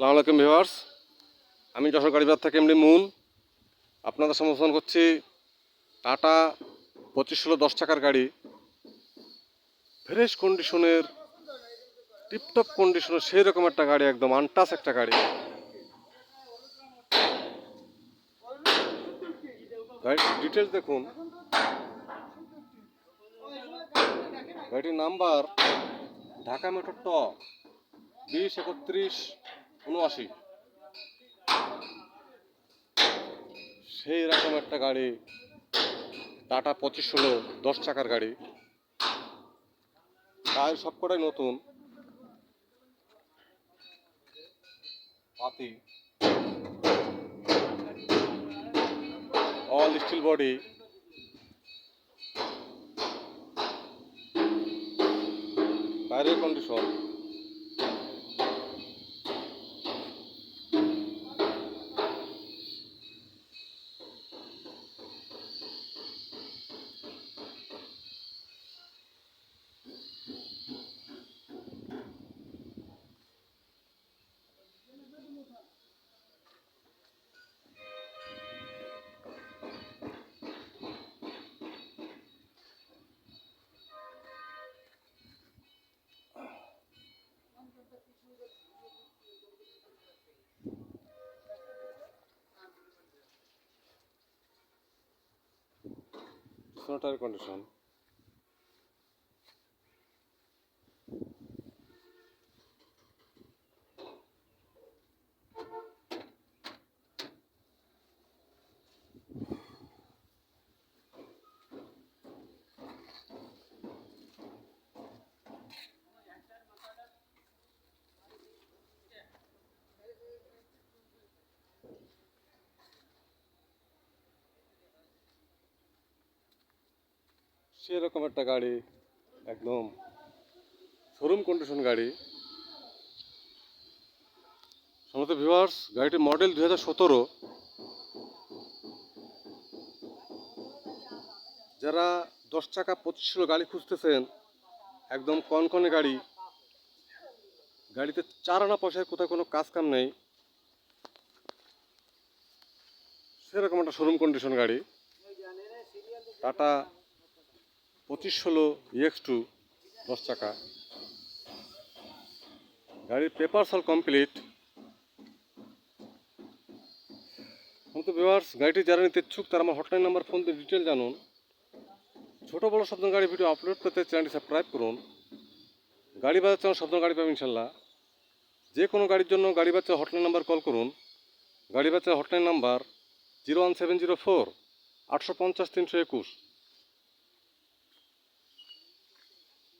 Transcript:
সালাম আলাইকুম ভিউয়ার্স। আমি যশোর গাড়িবাজার থেকে এমনি মুন। আপনাদের সমর্থন করছি, টাটা, পঁচিশ ষোলো দশ টাকার গাড়ি। ফ্রেশ কন্ডিশনের টিপটপ কন্ডিশনের সেই রকম একটা গাড়ি, একদম আনটাস একটা গাড়ি। ডিটেলস দেখুন। গাড়িটির নাম্বার ঢাকা মেট্রো ট বিশ, একত্রিশ উনআশি। সেই রকম একটা গাড়ি, টাটা পঁচিশ ষোলো, দশ চাকার গাড়ি। টায়ার সবকটাই নতুন। পাতি। অল স্টিল বডি বাইরের কন্ডিশন পিছনের কন্ডিশন সেরকম একটা গাড়ি, একদম শোরুম কন্ডিশন গাড়ি। সমস্ত ভিউয়ার্স গাড়িটির মডেল দুই হাজার সতেরো। যারা দশ চাকা পঁচিশ কিলো গাড়ি খুঁজতেছেন, একদম কনকনে গাড়ি, গাড়িতে চার আনা পয়সায় কোথাও কোনো কাজ কাম নেই। সেরকম একটা শোরুম কন্ডিশন গাড়ি। টাটা। পঁচিশ ষোলো ইএক্স টু দশ চাকা। গাড়ির পেপারস অল কমপ্লিট তো ভিউয়ার্স গাড়িটি যারা নিতে ইচ্ছুক তারা আমার হটলাইন নাম্বার ফোন দিয়ে ডিটেল জানুন। ছোটো বড়ো শব্দ গাড়ি ভিডিও আপলোড করতে চ্যানেলটি সাবস্ক্রাইব করুন। গাড়ি বাজার চ্যানেল শব্দ গাড়ি পাবেন ইনশাল্লাহ। যে কোনো গাড়ির জন্য গাড়ি বাচ্চা হটলাইন নাম্বার কল করুন। গাড়ি বাচ্চা hotline number zero one seven zero four আটশো পঞ্চাশ তিনশো একুশ।